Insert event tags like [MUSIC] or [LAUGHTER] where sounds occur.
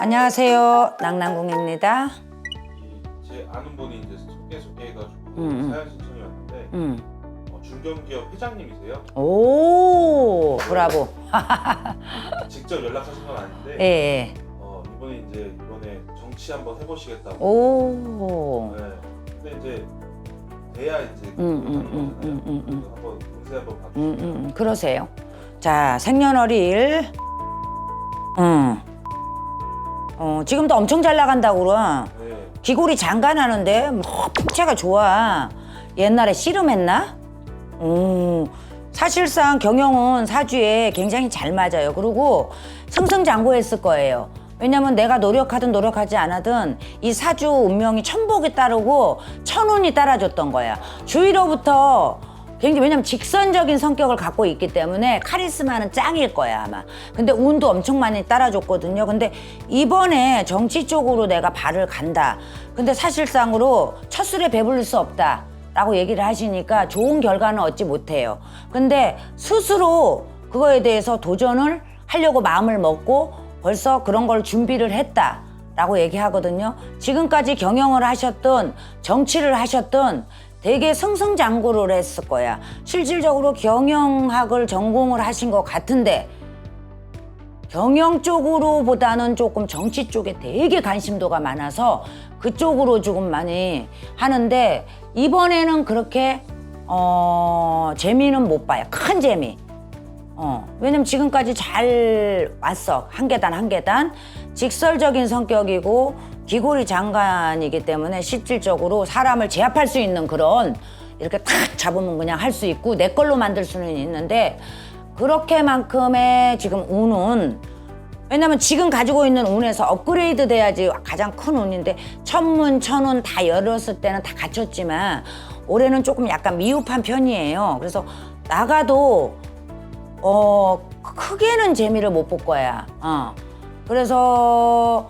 안녕하세요. 낭낭궁입니다. 이제 아는 분이 이제 소개 소개해가지고 음, 음. 사연 신청이 왔는데 음. 어, 중견기업 회장님이세요. 오, 브라보. [LAUGHS] 직접 연락하신 건 아닌데 예, 예. 어, 이번에 이제 이번에 정치 한번 해보시겠다고. 오. 네. 근데 이제 돼야 이제 음, 하는 음, 음, 거잖아요. 음, 음, 음. 그래서 한번 운세 한번 음, 봐주시면. 음, 음, 그러세요. 자, 생년월일. 음. 어, 지금도 엄청 잘 나간다고 그러. 네. 귀골이 장관하는데 뭐 풍채가 좋아. 옛날에 씨름했나? 음, 사실상 경영은 사주에 굉장히 잘 맞아요. 그리고 승승장구했을 거예요. 왜냐면 내가 노력하든 노력하지 않아든 이 사주 운명이 천복이 따르고 천운이 따라줬던 거야. 주위로부터 굉장히 왜냐면 직선적인 성격을 갖고 있기 때문에 카리스마는 짱일 거야 아마. 근데 운도 엄청 많이 따라줬거든요. 근데 이번에 정치 쪽으로 내가 발을 간다. 근데 사실상으로 첫 술에 배부를 수 없다. 라고 얘기를 하시니까 좋은 결과는 얻지 못해요. 근데 스스로 그거에 대해서 도전을 하려고 마음을 먹고 벌써 그런 걸 준비를 했다. 라고 얘기하거든요. 지금까지 경영을 하셨던 정치를 하셨던 되게 승승장구를 했을 거야. 실질적으로 경영학을 전공을 하신 것 같은데 경영 쪽으로보다는 조금 정치 쪽에 되게 관심도가 많아서 그쪽으로 조금 많이 하는데 이번에는 그렇게 어 재미는 못 봐요. 큰 재미. 어 왜냐면 지금까지 잘 왔어 한 계단 한 계단 직설적인 성격이고 기골이 장관이기 때문에 실질적으로 사람을 제압할 수 있는 그런 이렇게 탁 잡으면 그냥 할 수 있고 내 걸로 만들 수는 있는데 그렇게만큼의 지금 운은 왜냐면 지금 가지고 있는 운에서 업그레이드 돼야지 가장 큰 운인데 천문 천운 다 열었을 때는 다 갖췄지만 올해는 조금 약간 미흡한 편이에요. 그래서 나가도 어 크게는 재미를 못 볼 거야. 어. 그래서